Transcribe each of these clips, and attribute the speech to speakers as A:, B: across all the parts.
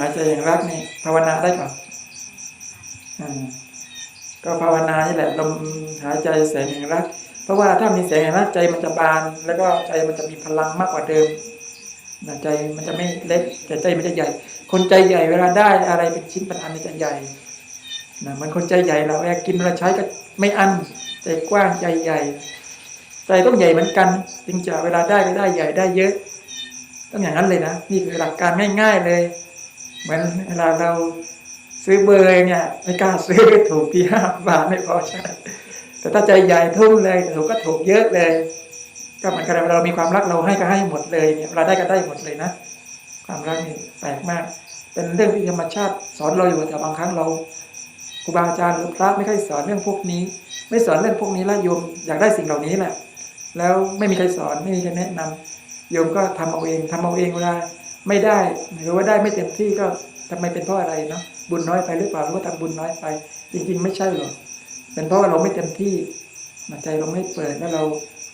A: หายใจอย่างรักนี่ภาวนาได้ก่อนอ่าก็ภาวนานี่แหละลมหายใจแสงแห่งรัก เพราะว่าถ้ามีแสงแห่งรักใจมันจะบาน แล้วก็ใจมันจะมีพลังมากกว่าเดิมนะใจมันจะไม่เล็กแต่ใจมันจะใหญ่ คนใจใหญ่เวลาได้อะไรเป็นชิ้นเป็นอันมันจะใหญ่นะมันคนใจใหญ่เราเวลากินเวลาใช้ก็ไม่อันใจกว้างใจใหญ่ใจต้องใหญ่เหมือนกันจึงจะเวลาได้ก็ได้ใหญ่ได้เยอะต้องอย่างนั้นเลยนะนี่คือหลักการง่าย ๆเลย เหมือนเวลาเราซื้อเบอร์เนี่ยไม่กล้าซื้อถูกที่ห้าบาทไม่พอใช่แต่ถ้าใจใหญ่ทุ่มเลยถูกก็ถูกเยอะเลย ก็เหมือนกันเวลาเรามีความรักเราให้ก็ให้หมดเลยเนี่ยเวลาได้ก็ได้หมดเลยนะ ความรักนี่แปลกมาก เป็นเรื่องที่ธรรมชาติสอนเราอยู่แต่บางครั้งเราครูบาอาจารย์หรือพระไม่ค่อยสอนเรื่องพวกนี้ ไม่สอนเรื่องพวกนี้ละโยมอยากได้สิ่งเหล่านี้แหละแล้วไม่มีใครสอนไม่มีใครแนะนำโยมก็ทำเอาเองทำเอาเองเวลา ไม่ได้หรือว่าได้ไม่เต็มที่ก็ทำไมเป็นเพราะอะไรเนาะบุญน้อยไปหรือเปล่าหรือว่าทำบุญน้อยไป จริง ๆ ไม่ใช่หรอกเป็นเพราะว่าเราไม่เต็มที่ใจเราไม่เปิดแล้วเรา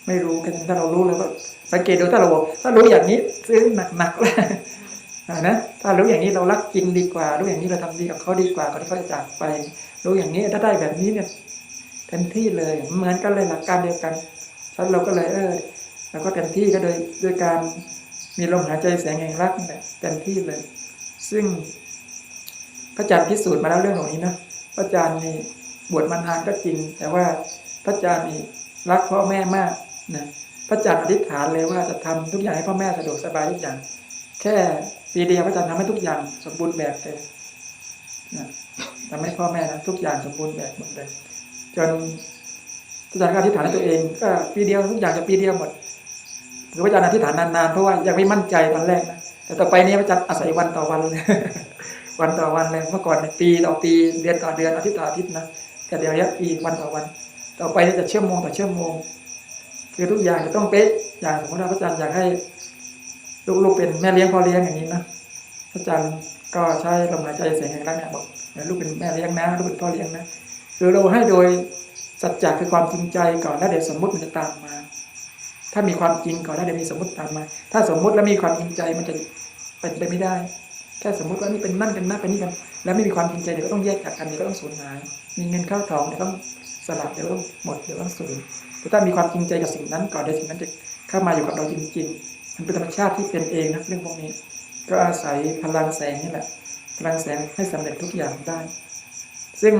A: ไม่รู้กันถ้าเรารู้แล้วก็สังเกตดูถ้าเราบอกถ้ารู้อย่างนี้ซื้อหนักๆแล้วนะถ้ารู้อย่างนี้เรารักจริงดีกว่า รู้อย่างนี้เราทำดีกับเขาดีกว่าก่อนที่เขาจะจากไป รู้อย่างนี้ถ้าได้แบบนี้เนี่ยเต็มที่เลยเหมือนกันเลยหลักการเดียวกันฉะนั้นเราก็เลยเออเราก็เต็มที่ก็โดยด้วยการ มีลมหายใจแสงแห่งรักนี่แหละเต็มที่เลย ซึ่งพระอาจารย์พิสูจน์มาแล้วเรื่องเหล่านี้นะพระอาจารย์นี่บวชมานานก็จริง แต่ว่าพระอาจารย์นี่รักพ่อแม่มากนะพระอาจารย์อธิษฐานเลยว่าจะทำทุกอย่างให้พ่อแม่สะดวกสบายทุกอย่าง แค่ปีเดียวพระอาจารย์ทำให้ทุกอย่างสมบูรณ์แบบเลยนะทำให้พ่อแม่นะทุกอย่างสมบูรณ์แบบหมดเลยจนพระอาจารย์ก็อธิษฐานให้ตัวเองก็ปีเดียวทุกอย่างจะปีเดียวหมด หรือพระอาจารย์อธิษฐานนานๆเพราะว่ายังไม่มั่นใจตอนแรกนะแต่ต่อไปนี้พระอาจารย์อาศัยวันต่อวันเลยวันต่อวันเลยเมื่อก่อนเนี่ยปีต่อปีเดือนต่อเดือนอาทิตย์ต่ออาทิตย์นะแต่เดี๋ยวนี้ปีวันต่อวัน ต่อไปจะเชื่อมโมงต่อเชื่อมโมง คือทุกอย่างจะต้องเป๊ะอย่างสมมติว่าพระอาจารย์อยากให้ลูกๆเป็นแม่เลี้ยงพ่อเลี้ยงอย่างนี้นะพระอาจารย์ก็ใช้ลมหายใจเสียงแห่งรักเนี่ยบอกลูกเป็นแม่เลี้ยงนะลูกเป็นพ่อเลี้ยงนะคือเราให้โดยสัจจะคือความจริงใจก่อนแล้วเดี๋ยวสมมติมันจะตามมา ถ้ามีความจริงก่อนแล้วเดี๋ยวมีสมมติตามมา ถ้าสมมุติแล้วมีความจริงใจมันจะเป็นไปไม่ได้ แค่สมมุติว่านี่เป็นนั่นกันนั่นเป็นนี่กันแล้วไม่มีความจริงใจเดี๋ยวก็ต้องแยกจากกันเดี๋ยวก็ต้องสูญหาย มีเงินเข้าทองเดี๋ยวต้องสลับเดี๋ยวต้องหมดเดี๋ยวต้องสูญแต่ถ้ามีความจริงใจกับสิ่งนั้นก่อนเดี๋ยวสิ่งนั้นจะเข้ามาอยู่กับเราจริง ๆ มันเป็นธรรมชาติที่เป็นเองนะเรื่องพวกนี้ ก็อาศัยพลังแสงนี่แหละพลังแสงให้สำเร็จทุกอย่างได้ ซึ่ง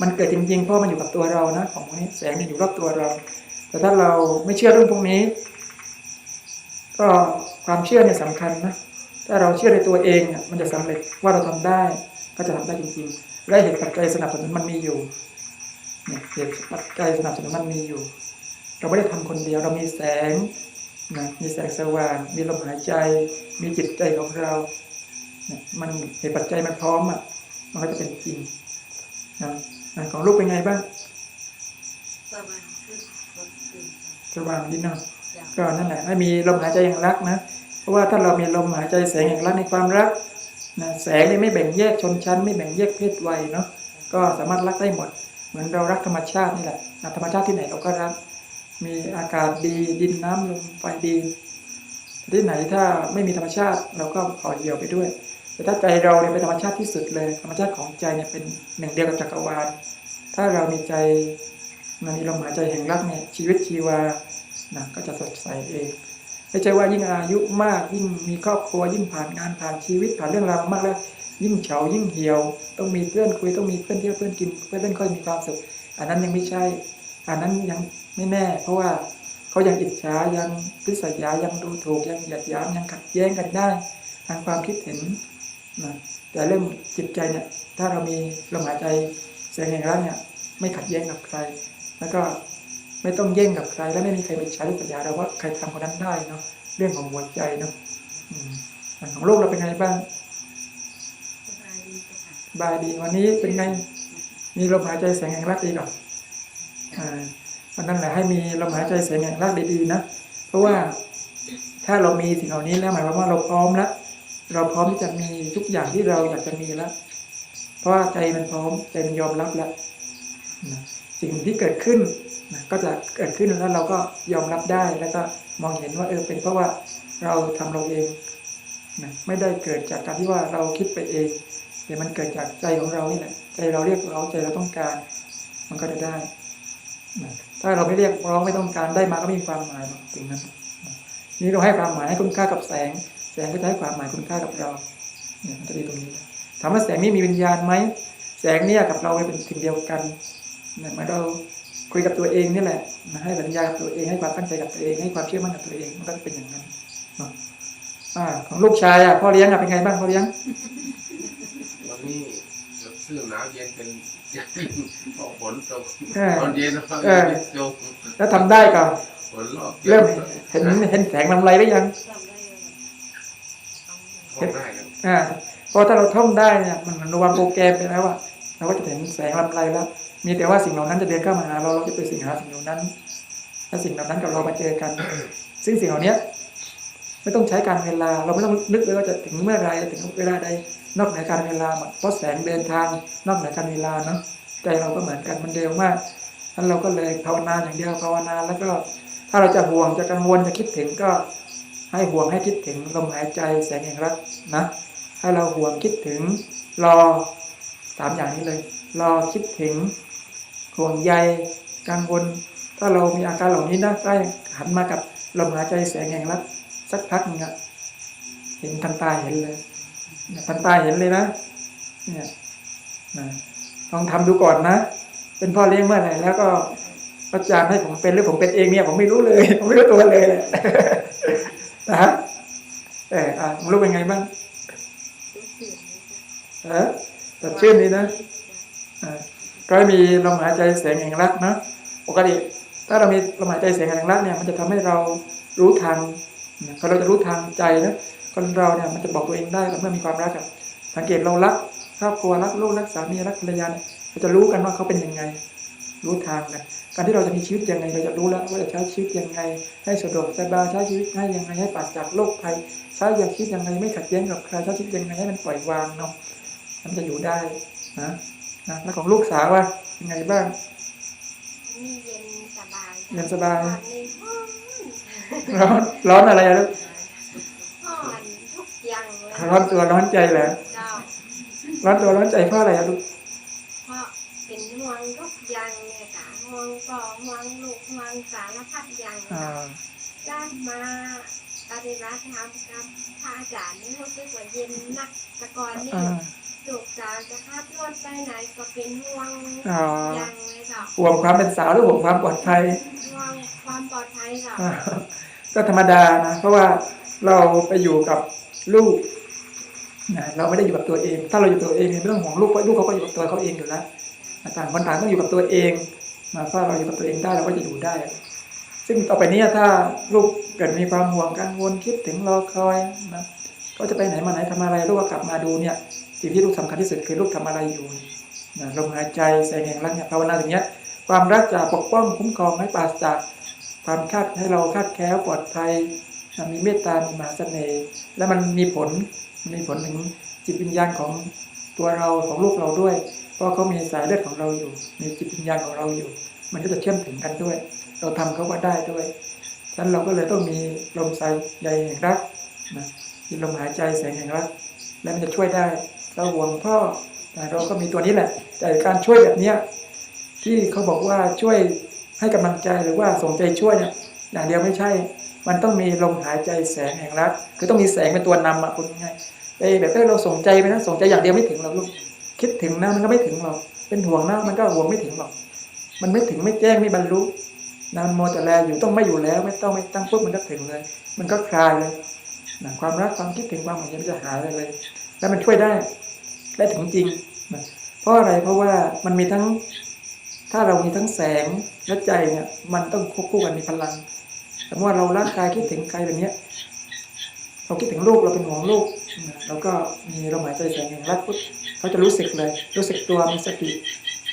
A: มันเกิดจริงๆเพราะมันอยู่กับตัวเรานะของพวกนี้แสงมันอยู่รอบตัวเรา แต่ถ้าเราไม่เชื่อเรื่องพวกนี้ ก็ความเชื่อเนี่ยสำคัญนะถ้าเราเชื่อในตัวเองเนี่ยมันจะสำเร็จว่าเราทำได้ก็จะทำได้จริงๆและเหตุปัจจัยสนับสนุนมันมีอยู่เนี่ยเหตุปัจจัยสนับสนุนมันมีอยู่ เราไม่ได้ทำคนเดียวเรามีแสงนะมีแสงสว่าง มีลมหายใจ มีจิตใจของเราเนี่ยมันเหตุปัจจัยมันพร้อมอะมันก็จะเป็นจริงนะของลูกเป็นไงบ้าง
B: ประมาณ
A: สว่างดีเนาะก็นั่นแหละให้มีลมหายใจแห่งรักนะ เพราะว่าถ้าเรามีลมหายใจแสงแห่งรักในความรักนะแสงนี่ไม่แบ่งแยกชนชั้น ไม่แบ่งแยกเพศวัยเนาะก็สามารถรักได้หมด เหมือนเรารักธรรมชาตินี่แหละธรรมชาติที่ไหนเราก็รัก มีอากาศดีดินน้ำลมไฟดี ที่ไหนถ้าไม่มีธรรมชาติเราก็ขอเหี่ยวไปด้วย แต่ถ้าใจเราเนี่ยเป็นธรรมชาติที่สุดเลย ธรรมชาติของใจเนี่ยเป็นหนึ่งเดียวกับจักรวาลถ้าเรามีใจ มันมีลมหายใจแห่งรักเนี่ยชีวิตชีวานะก็จะสดใสเองไม่ใช่ว่ายิ่งอายุมากยิ่งมีครอบครัวยิ่งผ่านงานผ่านชีวิตผ่านเรื่องราวมากแล้วยิ่งเฉายิ่งเหี่ยว ต้องมีเพื่อนคุยต้องมีเพื่อนเที่ยวเพื่อนกินเพื่อนเล่นค่อยมีความสุขอันนั้นยังไม่ใช่ อันนั้นยังไม่แน่ เพราะว่าเขายังอิจฉายังริษยายังดูถูกยังหยียดยามยังขัดแย้งกันได้ทางความคิดเห็นนะแต่เรื่องจิตใจเนี่ยถ้าเรามีลมหายใจแสงแห่งรักเนี่ยไม่ขัดแย้งกับใคร แล้วก็ไม่ต้องแย่งกับใคร และไม่มีใครไปใช้ริษยาเราว่าใครทำคนนั้นได้เนาะเรื่องของหัวใจเนาะอืมส่วนของโลกเราเป็นไงบ้าง
B: บายดี
A: บายดีวันนี้เป็นไง มีลมหายใจแสงแห่งรักดีก่ออ่าวันนั้นแหละให้มีลมหายใจแสงแห่งรักดีๆนะเพราะว่าถ้าเรามีสิ่งเหล่านี้แล้วหมายความว่าเราพร้อมแล้วเราพร้อมที่จะมีทุกอย่างที่เราอยากจะมีแล้ว เพราะว่าใจมันพร้อมใจมันยอมรับแล้วนะ สิ่งที่เกิดขึ้นนะก็จะเกิดขึ้นแล้วเราก็ยอมรับได้แล้วก็มองเห็นว่าเออเป็นเพราะว่าเราทำเราเองนะไม่ได้เกิดจากการที่ว่าเราคิดไปเองแต่มันเกิดจากใจของเรานี่แหละใจเราเรียกร้องใจเราต้องการ มันก็จะได้นะถ้าเราไม่เรียกร้องไม่ต้องการได้มาก็ไม่มีความหมายหรอกสิ่งนั้นนะนี่เราให้ความหมายให้คุณค่ากับแสง แสงก็จะให้ความหมายคุณค่ากับเราเนี่ยมันจะดีตรงนี้ถามว่าแสงนี้มีวิญญาณไหมแสงเนี่ยกับเราเป็นสิ่งเดียวกัน เนี่ยเหมันเราคุยกับตัวเองนี่แหละนะให้สัญญากับตัวเองให้ความตั้งใจกับตัวเอง ให้ความเชื่อมั่นกับตัวเองมันก็จะเป็นอย่างนั้นเนาะอ่าของลูกชายอะพ่อเลี้ยงอะเป็นไงบ้างพ่อเลี้ยง
C: วันนี้เสื้อหนาวเย็นเป็นพอฝนตก
A: เออ
C: ตอนเย็นนะครับ
A: เออ
C: จง
A: แล้วทำได้ก็
C: ฝนรอบ
A: เริ่มเห็นเห็นแสงลำไรหรือยัง
B: จำได้เลยเอา
C: ท่องได้ครับ
A: อ่าเพราะถ้าเราท่องได้เนี่ยมันมันวางโปรแกรมไปแล้วอะ เราก็จะเห็นแสงลำไรแล้ว มีแต่ว่าสิ่งเหล่านั้นจะเดินเข้ามาหาเราเราจะไปสิ่งหาสิ่งเหล่านั้นถ้าสิ่งเหล่านั้นกับเรามาเจอกัน ซึ่งสิ่งเหล่านี้ไม่ต้องใช้การเวลา เราไม่ต้องนึกเลยว่าจะถึงเมื่อไรถึงเวลาใดนอกเหนือการเวลาเพราะแสงเดินทาง นอกเหนือการเวลาเนาะใจเราก็เหมือนกันมันเร็วมากนั้นเราก็เลยภาวนาอย่างเดียวภาวนาแล้วก็ ถ้าเราจะห่วงจะกังวลจะคิดถึงก็ ให้ห่วงให้คิดถึงลมหายใจแสงแห่งรักนะให้เราห่วงคิดถึงรอ สามอย่างนี้เลยรอคิดถึงห่วงใยกังวล ถ้าเรามีอาการเหล่านี้นะได้หันมากับลมหายใจแสงแห่งรักสักพักหนึงอะเห็นทันตาเห็นเลยทันตาเห็นเลยนะ เนี่ยนะลองทำดูก่อนนะ เป็นพ่อเลี้ยงเมื่อไหร่แล้วก็ประจานให้ผมเป็นหรือผมเป็นเองเนี่ยผมไม่รู้เลย ผมไม่รู้ตัวเลยแหละนะฮะเอออะรู้เป็นไงบ้างเออ แต่ชื่นนี้นะอ่าก็มีลมหายใจแสงแห่งรักนะปกติถ้าเรามีลมหายใจแสงแห่งรักเนี่ยมันจะทำให้เรารู้ทางนะพอเราจะรู้ทางใจนะคนเราเนี่ยมันจะบอกตัวเองได้เมื่อมีความรักอะสังเกตเรารักครอบครัวรักลูกรักสามีรักภรรยาเนี่ยเราจะรู้กันว่าเขาเป็นยังไง รู้ทางกันการที่เราจะมีชีวิตยังไง เราจะรู้แล้วว่าจะใช้ชีวิตยังไง ให้สะดวกสบายใช้ชีวิตให้ยังไงให้ปราศจากโรคภัยใช้ยาชีวิตยังไงไม่ขัดแย้งกับใครใช้ชีวิตยังไงให้มันปล่อยวางเนาะ มันจะอยู่ได้นะนะแล้วของลูกสาวว่ายังไงบ้าง
B: นี่เย็นสบาย
A: เย็นสบาย
B: ตอนนี้ห้อน
A: ร้อนร้อนอะไรอะลูก
B: ห้อนทุกอย่างเลย
A: ร้อนตัวร้อนใจเหรอ
B: เจ้า
A: ร้อนตัวร้อนใจเพราะอะไรอะลูก
B: เพราะเป็นห่วงทุกอย่างเนี่ยค่ะห่วงพ่อห่วงลูกห่วงสารพัดอย่าง
A: อ่า
B: ได้มาปฏิบัติธรรมกับพระอาจารย์นี่รู้สึกว่าเย็นนักแต่ก่อนนี่
A: อ่า
B: ลูกสาวจะขับรถไปไหนก็เป็นห่วง
A: อ่า
B: อย่างเลยค่ะ
A: ห่วงความเป็นสาวหรือห่วงความปลอดภัย
B: ห่วงความปลอดภัยค่ะ
A: อ่าก็ธรรมดานะเพราะว่าเราไปอยู่กับลูกนะเราไม่ได้อยู่กับตัวเอง ถ้าเราอยู่กับตัวเองเนี่ยไม่ต้องห่วงลูกเพราะลูกเขาก็อยู่กับตัวเขาเองอยู่แล้วต่างคนต่างต้องอยู่กับตัวเองนะถ้าเราอยู่กับตัวเองได้เราก็จะอยู่ได้ ซึ่งต่อไปเนี้ถ้าลูกเกิดมีความห่วงกังวลคิดถึงรอคอยนะก็จะไปไหนมาไหนทำอะไรลูกก็กลับมาดูเนี่ย สิ่งที่ลูกสำคัญที่สุดคือลูกทำอะไรอยู่นะลมหายใจแสงแห่งรักเนี่ยภาวนาอย่างเงี้ย ความรักจะปกป้องคุ้มครองให้ปราศจากความคาดให้เราคาดแคล้วปลอดภัยมีเมตตามีมหาเสน่ห์และมันมีผลมีผลถึงจิตวิญญาณของตัวเราของลูกเราด้วย เพราะเขามีสายเลือดของเราอยู่ มีจิตวิญญาณของเราอยู่ มันก็จะเชื่อมถึงกันด้วย เราทำเขาก็ได้ด้วยฉะนั้นเราก็เลยต้องมีลมใส่ใยแห่งรักนะมีลมหายใจแสงแห่งรัก และมันจะช่วยได้ เราห่วงพ่อเราก็มีตัวนี้แหละ แต่การช่วยแบบเนี้ยที่เขาบอกว่าช่วยให้กำลังใจหรือว่าส่งใจช่วยเนี่ยอย่างเดียวไม่ใช่ มันต้องมีลมหายใจแสงแห่งรัก คือต้องมีแสงเป็นตัวนำอะคุณง่ายไปแบบเออเราส่งใจไปนะส่งใจอย่างเดียวไม่ถึงหรอกลูกคิดถึงนะมันก็ไม่ถึงหรอกเป็นห่วงนะมันก็ห่วงไม่ถึงหรอก มันไม่ถึงไม่แจ้งไม่บรรลุนานโมแต่แลอยู่ต้องไม่อยู่แล้ว ไม่ต้องไม่ตั้งปุ๊บมันก็ถึงเลย มันก็คลายเลยนะความรักความคิดถึงความหมายมันจะหายไปเลย แล้วมันช่วยได้ และถึงจริงนะเพราะอะไรเพราะว่ามันมีทั้งถ้าเรามีทั้งแสงและใจเนี่ยมันต้องควบคู่กันมีพลังสมมติว่าเรารักใครคิดถึงใครแบบเนี้ยเราคิดถึงลูกเราเป็นห่วงลูกนะเราก็มีลมหายใจแสงแห่งรักปุ๊บเขาจะรู้สึกเลย รู้สึกตัวมีสติ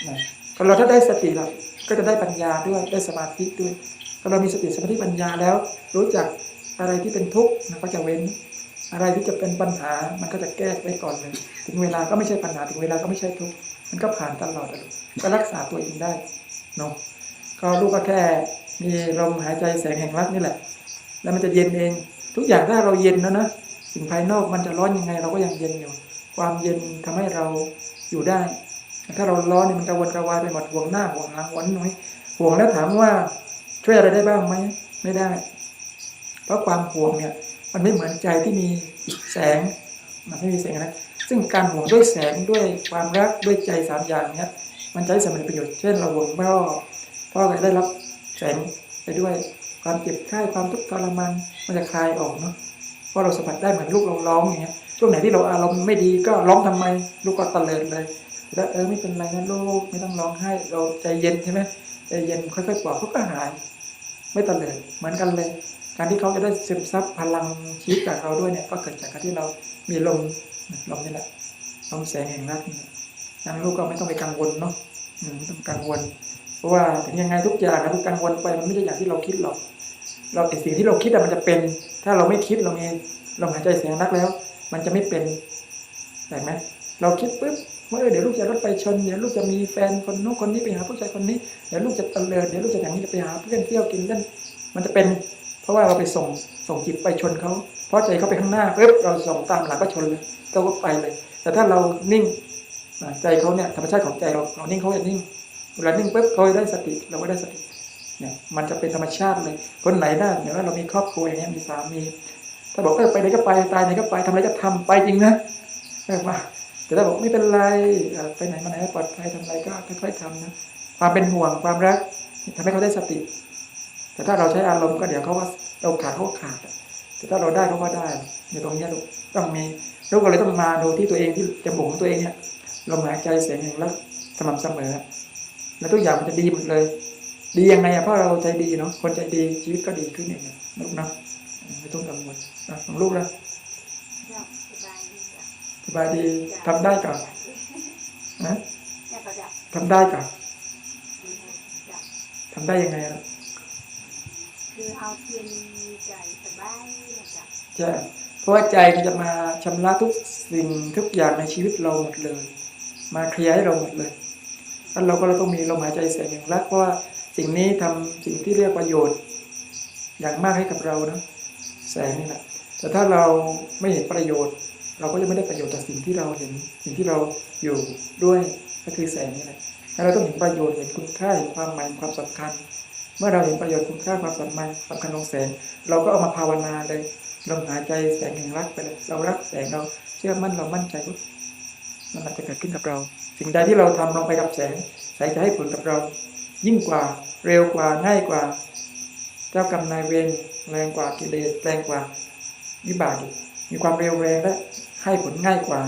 A: นะพอเราถ้าได้สติเราก็จะได้ปัญญาด้วยได้สมาธิด้วยพอเรามีสติสมาธิปัญญาแล้ว รู้จักอะไรที่เป็นทุกข์นะก็จะเว้น อะไรที่จะเป็นปัญหามันก็จะแก้ไว้ก่อนเลย ถึงเวลาก็ไม่ใช่ปัญหาถึงเวลาก็ไม่ใช่ทุกข์มันก็ผ่านตลอดอะลูกก็รักษาตัวเองได้เนาะก็ลูกก็แค่มีลมหายใจแสงแห่งรักนี่แหละ แล้วมันจะเย็นเอง ทุกอย่างถ้าเราเย็นนะนะสิ่งภายนอกมันจะร้อนยังไง เราก็ยังเย็นอยู่ ความเย็นทำให้เราอยู่ได้ ถ้าเราร้อนี่มันกระวนกระวายไปหมดห่วงหน้าห่วงหลังห่วงน้อยห่วงแล้วถามว่าช่วยอะไรได้บ้างไหมไม่ได้ เพราะความห่วงเนี่ย มันไม่เหมือนใจที่มีแสงมันไม่มีแสงนะซึ่งการห่วงด้วยแสงด้วยความรักด้วยใจสามอย่างเนี้ยมันจะให้สำเร็จประโยชน์เช่นเราห่วงพ่อพ่อก็จะได้รับแสงไปด้วยความเจ็บไข้ความทุกข์ทรมานมันจะคลายออกเนาะเพราะเราสัมผัสได้เหมือนลูกเราร้องอย่างเงี้ยช่วงไหนที่เราอารมณ์ไม่ดีก็ร้องทำไม ลูกก็ตะเลิดเลย แล้วเออไม่เป็นไรนะลูกไม่ต้องร้องไห้เราใจเย็นใช่ไหมใจเย็นค่อยๆปลอบเขาก็หาย ไม่ตะเลิดเหมือนกันเลย การที่เขาจะได้ซึมซับพลังชีวิตจากเราด้วยเนี่ยก็เกิดจากการที่เรามีลมลมนี่แหละลมแสงแห่งรักนี่างลูกก็ไม่ต้องไปกังวลเนาะไม่ต้องกังวล เพราะว่าถึงยังไงทุกอย่างนะทุกกังวลไปมันไม่ใช่อย่างที่เราคิดหรอกเราไอสิ่งที่เราคิดอะมันจะเป็น ถ้าเราไม่คิดเรามีลมหายใจแสงรักแล้ว มันจะไม่เป็นเห็นไหมเราคิดปุ๊บว่าเดี๋ยวลูกจะรถไปชนเดี๋ยวลูกจะมีแฟนคนนู้นคนนี้ไปหาผู้ชายคนนี้เดี๋ยวลูกจะตะเลิดเดี๋ยวลูกจะอย่างนี้จะไปหาเพื่อนเที่ยวกินเล่นมันจะเป็น เพราะว่าเราไปส่งส่งจิตไปชนเขาเพราะใจเขาไปข้างหน้าปุ๊บเราส่งตามหลังก็ชนเลยเขาก็ไปเลย แต่ถ้าเรานิ่งใจเขาเนี่ยธรรมชาติของใจเราเรานิ่งเขาจะนิ่งเวลานิ่งปุ๊บเขาได้สติเราก็ได้สติเนี่ยมันจะเป็นธรรมชาติเลย คนไหนได้เนี่ยว่าเรามีครอบครัวอย่างเงี้ยมีสามีถ้าบอกเออไปไหนก็ไปตายไหนก็ไปทำอะไรก็ทำไปจริงนะเออว่าแต่ถ้าบอกไม่เป็นไรไปไหนมาไหนปลอดภัยทำอะไรก็ค่อยๆทำนะความเป็นห่วงความรักทำให้เขาได้สติ แต่ถ้าเราใช้อารมณ์ก็เดี๋ยวเขาว่าเราขาดเขาก็ขาดอะแต่ถ้าเราได้เขาก็ได้อยู่ตรงเนี้ยลูกต้องมีลูกก็เลยต้องมาดูที่ตัวเองที่จมูกของตัวเองเนี่ยลมหายใจเสียงอย่างรักสม่ำเสมอ แล้วทุกอย่างมันจะดีหมดเลย ดียังไงอะเพราะเราใจดีเนาะคนใจดีชีวิตก็ดีขึ้นเองนะลูกเนาะไม่ต้องกังวลนะของลูกนะ
B: จ้ะสบายดีจ้ะ
A: สบายดีทำได้ก่อนนะ
B: จ้ะก็จ้ะ
A: ทำได้ก่อน
B: จ้ะ
A: ทำได้ยังไงล่ะ
B: คือเอาเพียงใจสบายนะจ้ะ
A: ใช่เพราะว่าใจมันจะมาชำระทุกสิ่งทุกอย่างในชีวิตเราหมดเลย มาเคลียร์ให้เราหมดเลยแล้วเราก็เราต้องมีลมหายใจแสงอย่างรักเพราะว่าสิ่งนี้ทำสิ่งที่เรียกประโยชน์ อย่างมากให้กับเรานะแสงนี่แหละแต่ถ้าเราไม่เห็นประโยชน์ เราก็จะไม่ได้ประโยชน์จากสิ่งที่เราเห็นสิ่งที่เราอยู่ด้วยก็คือแสงนี่แหละเราต้องเห็นประโยชน์เห็นคุณค่าเห็นความหมายความสำคัญ เมื่อเราเห็นประโยชน์คุณค่าความสำคัญสำคัญของแสง เราก็เอามาภาวนาเลยลมหายใจแสงแห่งรักไปเลยเรารักแสงเราเชื่อมั่นเรามั่นใจว่ามันอาจจะเกิดขึ้นกับเรา สิ่งใดที่เราทำลงไปกับแสงแสงจะให้ผลกับเรา ยิ่งกว่าเร็วกว่าง่ายกว่า เจ้ากรรมนายเวรแรงกว่ากิเลสแรงกว่าวิบากอีกมีความเร็วแรงและให้ผลง่ายกว่า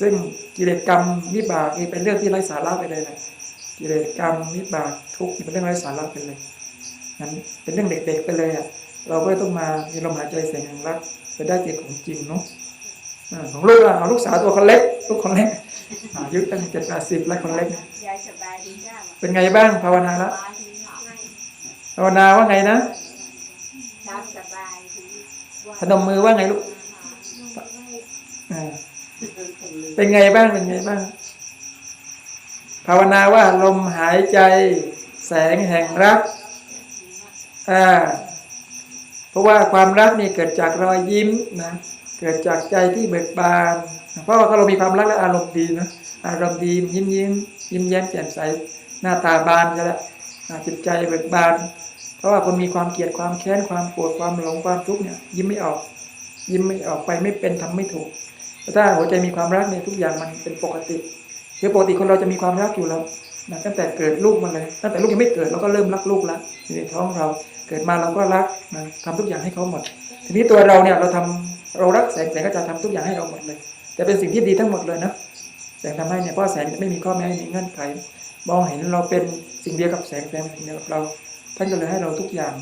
A: ซึ่งกิเลสกรรมวิบากนี่เป็นเรื่องที่ไร้สาระไปเลยนะ กิเลสกรรมวิบากทุกข์เป็นเรื่องไร้สาระไปเลยนั้นเป็นเรื่องเด็ก ๆ ไปเลยอะ เราก็ต้องมามีลมหายใจแสงแห่งรักไปได้เจตของจริงเนาะของลูกอะลูกสาวตัวคนเล็กลูกคนเล็กอายุตั้งเจ็ดแปดสิบแล้วคนเล็กเป็นไงบ้างภาวนาแล้ว
B: บายดีเนาะ
A: ภาวนาว่าไงนะพนมมือว่าไงลูกเป็นไงบ้างเป็นไงบ้างาวนาว่าลมหายใจแสงแห่งรักอ่าเพราะว่าความรักนี่เกิดจากรอยยิ้มนะเกิดจากใจที่เบิกบานเพราะว่าถ้าเรามีความรักและอารมณ์ดีนะอารมณ์ดียิ้มยิ้มยิ้มแย้มแจ่มใสหน้าตาบานจะละจิตใจเบิกบาน เพราะว่าคนมีความเกลียดความแค้นความปวดความหลงความทุกข์เนี่ยยิ้มไม่ออก ยิ้มไม่ออกไปไม่เป็นทำไม่ถูกแต่ถ้าหัวใจมีความรักเนี่ยทุกอย่างมันเป็นปกติ คือปกติคนเราจะมีความรักอยู่แล้วนะตั้งแต่เกิดลูกมาเลยตั้งแต่ลูกยังไม่เกิดเราก็เริ่มรักลูกแล้วอยู่ในท้องเราเกิดมาเราก็รักนะทำทุกอย่างให้เขาหมด ทีนี้ตัวเราเนี่ยเราทำเรารักแสงแสงก็จะทำทุกอย่างให้เราหมดเลยจะเป็นสิ่งที่ดีทั้งหมดเลยนะแสงทำให้เนี่ยเพราะแสงจะไม่มีข้อแม้มีเงื่อนไข มองเห็นเราเป็นสิ่งเดียวกับแสงแสงสิ่งเดียวกับเราท่านก็เลยให้เราทุกอย่าง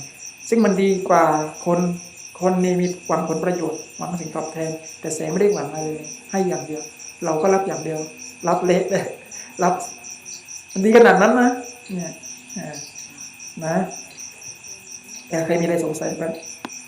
A: ซึ่งมันดีกว่าคนคนนี่มีหวังผลประโยชน์หวังสิ่งตอบแทน แต่แสงไม่ได้หวังอะไรเลยให้อย่างเดียว เราก็รับอย่างเดียว รับเละเลยรับมันดีขนาดนั้นนะเนี่ยนะแต่ใครมีอะไรสงสัยบ้าง